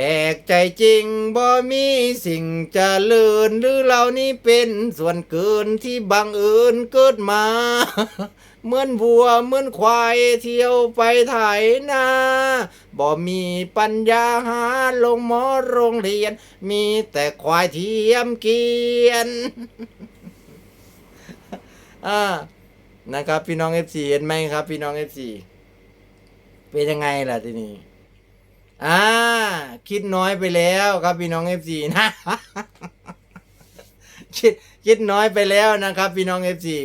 แปลกใจจริงบ่มีสิ่งจะเลื่นหรือเรานี่เป็นส่วนเกินที่บังเอิญเกิดมา เหมือนวัวเหมือนควายเที่ยวไปไถนาบ่มีปัญญาหาลงหมอโรงเรียน มีแต่ควายเทียมเกียนอ่านะครับพี่น้องเอฟซีเห็นไหมครับ พี่น้องเอฟซีเป็นยังไงล่ะทีนี้ อ่า คิดน้อยไปแล้วครับพี่น้องเอฟซีนะ คิดคิดน้อยไปแล้วนะครับพี่น้องเอฟซี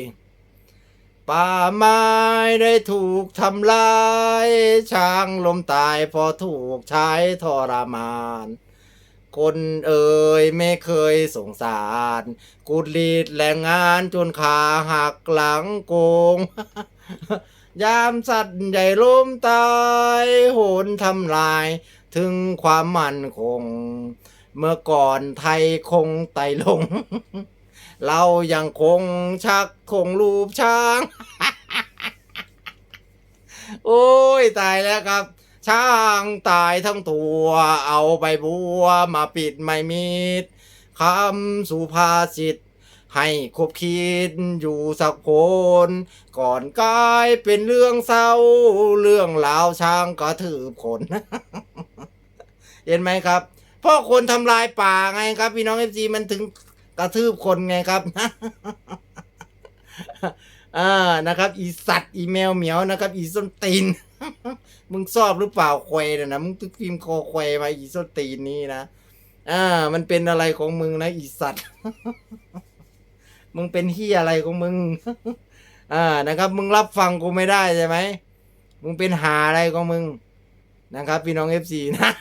ป่าไม้ได้ถูกทำลาย ช้างลมตายพอถูกใช้ทรมาน คนเอ่ยไม่เคยสงสาร กูดลีดแรงงานจนขาหักหลังโกง ยามสัตว์ใหญ่ล้มตายโหนทำลาย ถึงความมั่นคง เมื่อก่อนไทยคงไต่ลง เรายังคงชักคงรูปช้าง โอ้ยตายแล้วครับ ช้างตายทั้งตัว เอาใบบัวมาปิดไม่มิดคำสุภาษิต ให้คบคิดอยู่สักคน ก่อนกลายเป็นเรื่องเศร้า เรื่องราวช้างกระถืบคน เห็นไหมครับพ่อคนทำลายป่าไงครับ พี่น้องเอฟซีมันถึงกระทืบคนไงครับอ่านะครับ อีสัตว์อีแมวเหมียวนะครับ อีส้นตีน มึงชอบหรือเปล่าควายน่ะนะมึงตึกพิมพ์คอควยมาอีส้นตีนนี่นะอ่ามันเป็นอะไรของมึงนะ อีสัตว์ มึงเป็นเฮียอะไรของมึง อ่านะครับ มึงรับฟังกูไม่ได้ใช่ไหมมึงเป็นหาอะไรของมึงนะครับ พี่น้องเอฟซีนะ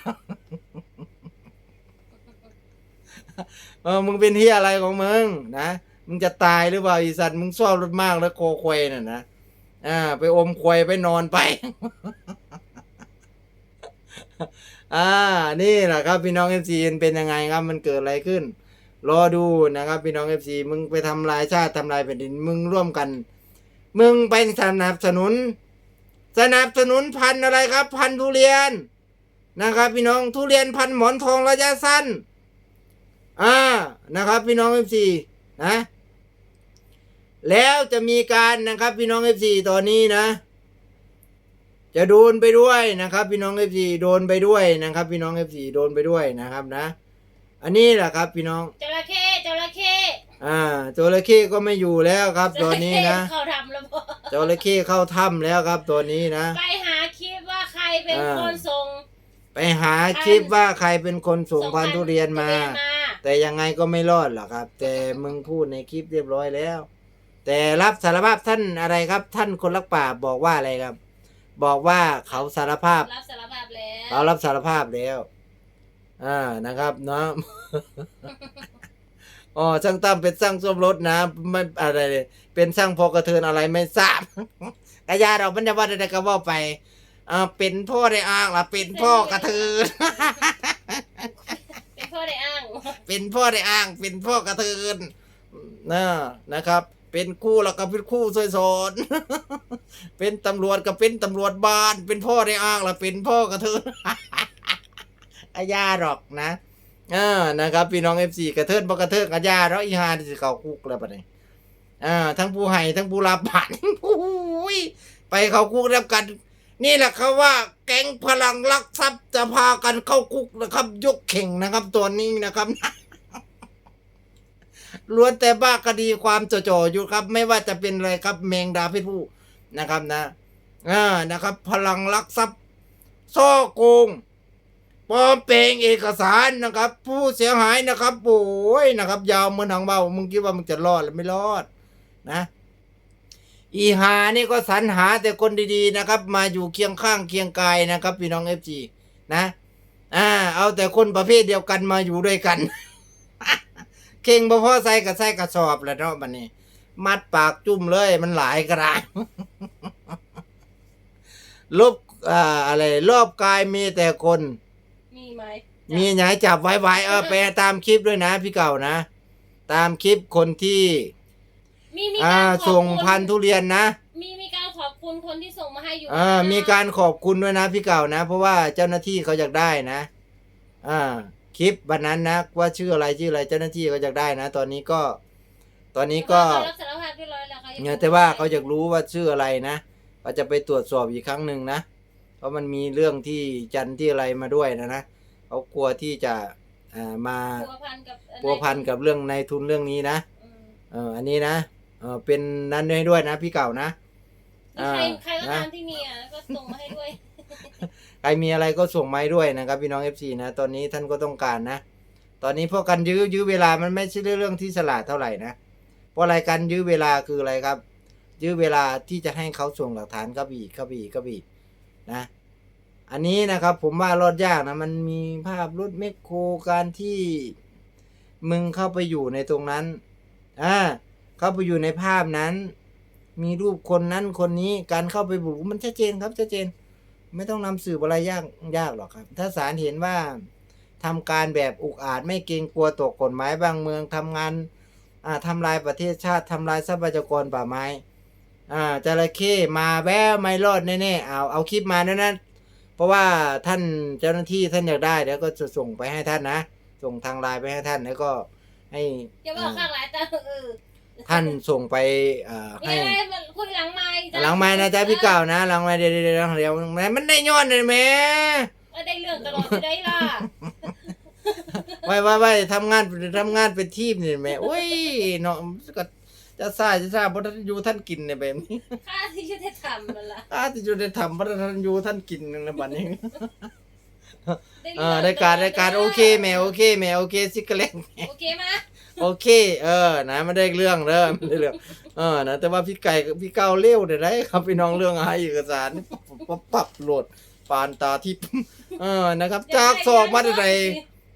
เออมึงเป็นเฮียอะไรของมึงนะมึงจะตายหรือเปล่าอีสัตว์มึงชอบรถมากแล้วโคควยน่ะนะอ่า ไปอมควยไปนอนไป อ่า นี่แหละครับ พี่น้องเอฟซีเป็นยังไงครับ มันเกิดอะไรขึ้น รอดูนะครับพี่น้องเอฟซีมึงไปทำลายชาติทำลายแผ่นดินมึงร่วมกัน มึงไปสนับสนุน สนับสนุนพันธุ์อะไรครับ พันธุ์ทุเรียนนะครับ พี่น้องทุเรียนพันธุ์หมอนทองระยะสั้นอ่านะครับ พี่น้องเอฟซีนะแล้วจะมีการนะครับพี่น้องเอฟซีตอนนี้นะ จะโดนไปด้วยนะครับ พี่น้องเอฟซีโดนไปด้วยนะครับ พี่น้องเอฟซีโดนไปด้วยนะครับนะ อันนี้แหละครับ พี่น้อง จระเข้จระเข้อ่าจระเข้ก็ไม่อยู่แล้วครับจตัวระนี้เข้นะเขาทำแล้วพอจระเข้เข้าถ้ำแล้วครับตัวนี้นะ ไปหาคลิปว่าใครเป็นอ่าคนส่ง ไปหาคลิปว่าใครเป็นคนส่งพันธุ์ทุเรียนมาทุเรียนมา แต่ยังไงก็ไม่รอดหรอกครับ แต่มึงพูดในคลิปเรียบร้อยแล้ว แต่รับสารภาพท่านอะไรครับ ท่านคนรักป่าบอกว่าอะไรครับ บอกว่าเขาสารภาพ รับสารภาพแล้วเขารับสารภาพแล้ว อ่านะครับเนาะอ๋อช่างตั้มเป็นช่างซ่อมรถนะไม่อะไรเลยเป็นช่างพอกระเทินอะไรไม่ทราบกระยาเราบรรยาวัฒน์ใดๆก็ว่าไปอ่าเป็นพ่อได้อ้างล่ะเป็นพ่อกระเทินเป็นพ่อได้อ้าง เป็นพ่อได้อ้าง เป็นพ่อกระเทินนะนะครับ เป็นคู่แล้วก็เป็นคู่ซอยสอนเป็นตำรวจก็เป็นตำรวจบ้าน เป็นพ่อได้อ้างแล้วเป็นพ่อกระเทิน อาญาหรอกนะอ่านะครับพี่น้องเอฟซีกระเทินบ่กระเทินอาญาแล้วอีหาที่สิเข้าคุกแล้วปะเนี่ยอ่าทั้งผู้ให้ทั้งผู้รับผ่านโอ้ยไปเข้าคุกรับกัน นี่แหละเขาว่าแก๊งพลังลักทรัพย์จะพากันเข้าคุกนะครับ ยกเข่งนะครับตัวนี้นะครับล้วนแต่บ้าคดีความจ่อๆอยู่ครับ ไม่ว่าจะเป็นอะไรครับแมงดาพชรผู้นะครับนะอ่านะครับ พลังลักทรัพย์ซ่อโกง ปลอมแปลงเอกสารนะครับ ผู้เสียหายนะครับโอ้ยนะครับ ยาวเหมือนหางเบามึงคิดว่ามึงจะรอดหรือไม่รอดนะ อีหานี่ก็สรรหาแต่คนดีๆนะครับ มาอยู่เคียงข้างเคียงกายนะครับพี่น้องเอฟจีนะอ่า เอาแต่คนประเภทเดียวกันมาอยู่ด้วยกันเข่งบ่พ่อใส่กับใส่กระสอบแล้วเนาะบัดนี้ มัดปากจุ่มเลยมันหลายกระดาษลบอ่าอะไรรอบกายมีแต่คน มีไหมมีหยายจับไว้ไว้เออไปตามคลิปด้วยนะ พี่เก่านะ ตามคลิปคนที่ มีมีอ่าการขอบส่งคุณพันธุ์ทุเรียนนะมีมีการขอบคุณคนที่ส่งมาให้อยู่อ่านะมีการขอบคุณด้วยนะ พี่เก่านะ เพราะว่าเจ้าหน้าที่เขาอยากได้นะอ่าคลิปวันนั้นนะ ว่าชื่ออะไรชื่ออะไรเจ้าหน้าที่ก็อยากได้นะ ตอนนี้ก็ ตอนนี้ก็ เขารับสารภาพเรียบร้อยแล้วค่ะเนี่ยแต่ว่าเขาอยากรู้ว่าชื่ออะไรนะก็จะไปตรวจสอบอีกครั้งหนึ่งนะ เพราะมันมีเรื่องที่จันทร์ที่อะไรมาด้วยนะนะเขากลัวที่จะอ่ามาพัวพันกับพัวพันกับเรื่องในทุนเรื่องนี้นะอืมเอออันนี้นะเออเป็นนั้นให้ด้วยนะพี่เก่านะใครใครก็นะตามที่มีอะก็ส่งมาให้ด้วยใครมีอะไรก็ส่งมาให้ด้วยนะครับ พี่น้องเอฟซีนะ ตอนนี้ท่านก็ต้องการนะ ตอนนี้พวกกันยื้อยื้อเวลามันไม่ใช่เรื่องที่ฉลาดเท่าไหร่นะเพราะอะไรกันยื้อเวลาคืออะไรครับ ยื้อเวลาที่จะให้เขาส่งหลักฐานก็บีกก็บีกก็บีก นะ อันนี้นะครับผมว่ารอดยากนะ มันมีภาพรถแมคโครการที่มึงเข้าไปอยู่ในตรงนั้น อ่า เข้าไปอยู่ในภาพนั้น มีรูปคนนั้นคนนี้การเข้าไปบุกมันชัดเจนครับชัดเจน ไม่ต้องนำสืบอะไรยากยากหรอกครับ ถ้าศาลเห็นว่าทำการแบบอุกอาจไม่เกรงกลัวตกกฎหมายบางเมืองทำงานอ่าทำลายประเทศชาติทำลายทรัพยากรป่าไม้ อ่าจระเข้มาแววไม่รอดแน่ๆเอาเอาคลิปมาด้วยนะเพราะว่าท่านเจ้าหน้าที่ท่านอยากได้แล้วก็จะส่งไปให้ท่านนะ ส่งทางไลน์ไปให้ท่านแล้วก็ให้อย่าบอกข้างหลายตาเออท่านส่งไปอ่ามีให้อะไรมันคุยหลังไม้จ้ะหลังไม้นะจ๊ะพี่เก่านะหลังไม้เดี๋ยวเดี๋ยวเดี๋ยวเดี๋ยวมันได้ย้อนเลยแหม่เออได้เรื่องตลอดอยู่ได้ล่ะไว้ไว้ไว้ทำงานทำงานเป็นทีมนี่แหม่โอ้ยเนาะก็ จะซ่าจะซ่าเพราะท่านอยู่ท่านกินในแบบนี้ค่าที่จะได้ทำนั่นล่ะอาที่อยู่ได้ทำเพราะท่านอยู่ท่านกินในบัดนี้ได้เอเรื่องอได้การตลได้การลยโอเคแหม่โอเคแหม่โอเคสิกระเล็กโอเคมาโอเค เออ นะไม่ได้เรื่องเด้อไม่ได้เรื่องเออนะแต่ว่าพี่ไก่กับพี่เก้าเลี้ยวได้ไรครับพี่น้องเรื่องอะไรเอกสารนี่ปั๊บปั๊บปั๊บโหลดปานตาทิพย์เออนะครับ จากศอกมาแต่ไหน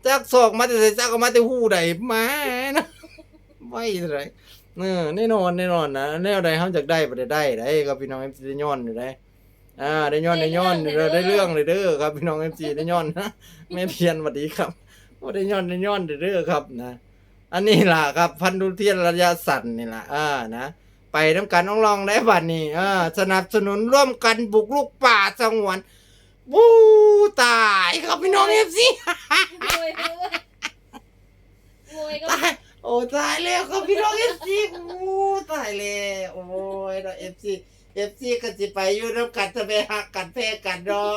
จากศอกมาแต่ไหนจากเอามาแต่หูใดมานะไว้แต่ไหน เออแน่นอนแน่นอนนะแนวใดเขาจากได้บ่ได้ได้ได้ครับพี่น้องเอ็มซีได้ย้อนอยู่ได้อ่าได้ย้อนได้ย้อนได้ได้เรื่องเลยเด้อครับพี่น้องเอ็มซีได้ย้อนนะแม่เพียนสวัสดีครับว่าได้ย้อนได้ย้อนเด้อครับนะอันนี้ล่ะครับ พันธุเทียนระยะสั้นนี่ล่ะอ่านะไปน้ำกันน้องลองได้บัดนี้อ่าสนับสนุนร่วมกันบุกลุกป่าสงวนบูตายครับพี่น้องเอฟซีโวยเออโวยก็ตาย โอ้ตายแล้วครับพี่น้องเอฟซีโอ้ตายแล้วโอ้ยเราเอฟซีเอฟซีก็จะไปอยู่น้ำกันจะไปหักกันแพ้กันเนาะ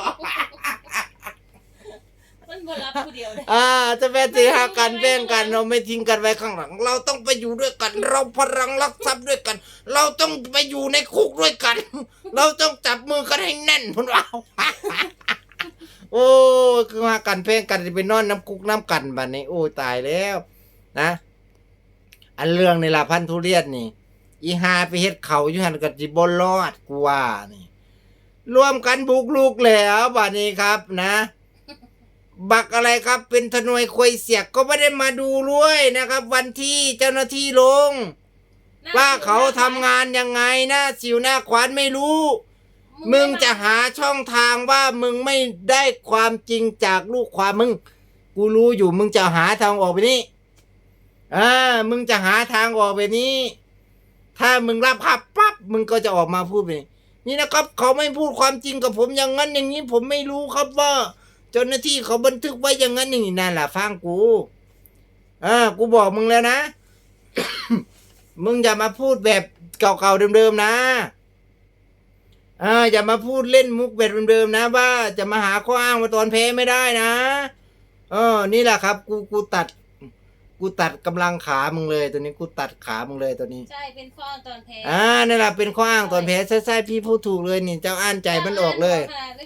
มันบ่รับผู้เดียวเลยอ่าจะไปตีหักกันแบ่งกันเราไม่ทิ้งกันไว้ข้างหลัง เราต้องไปอยู่ด้วยกัน เราพลังรักทรัพย์ด้วยกัน เราต้องไปอยู่ในคุกด้วยกัน เราต้องจับมือกันให้แน่นพุ่นเอาโอ้คือมากันแพ่งกันจะไปนอนน้ำคุกน้ำกันบัดนี้โอ้ตายแล้ว นะ อันเรื่องนี่ล่ะพันธุเรียนนี่ อีหาไปเฮ็ดเขาอยู่หันกับจิบรอดกูว่านี่ร่วมกันบุกลูกแล้วบัดนี้ครับนะ บักอะไรครับเป็นทนวยควยเสียกก็ไม่ได้มาดูด้วยนะครับ วันที่เจ้าหน้าที่ลง ว่าเขาทำงานยังไงนะสิวหน้าขวานไม่รู้ มึงจะหาช่องทางว่ามึงไม่ได้ความจริงจากลูกความมึง กูรู้อยู่มึงจะหาทางออกไปนี้ อ่ามึงจะหาทางออกไปนี้ ถ้ามึงรับขับปั๊บมึงก็จะออกมาพูดไปนี้นี่นะครับ เขาไม่พูดความจริงกับผมอย่างนั้นอย่างนี้ผมไม่รู้ครับว่า เจ้าหน้าที่เขาบันทึกไว้อย่างนั้นอย่างนี้นั่นแหละฟังกูอ่ากูบอกมึงแล้วนะ มึงอย่ามาพูดแบบเก่าๆเดิมๆนะอ่าอย่ามาพูดเล่นมุกแบบเดิมๆนะ ว่าจะมาหาข้ออ้างว่าตอนแพ้ไม่ได้นะเออนี่แหละครับ กูกูตัด กูตัดกำลังขามึงเลย ตัวนี้กูตัดขามึงเลยตัวนี้ ใช่เป็นข้อตอนแพ้อ่านั่นแหละเป็นข้ออ้างตอนแพ้ใช่ๆพี่พูดถูกเลยนี่เจ้าอ่านใจมันออกเลยค่ะได้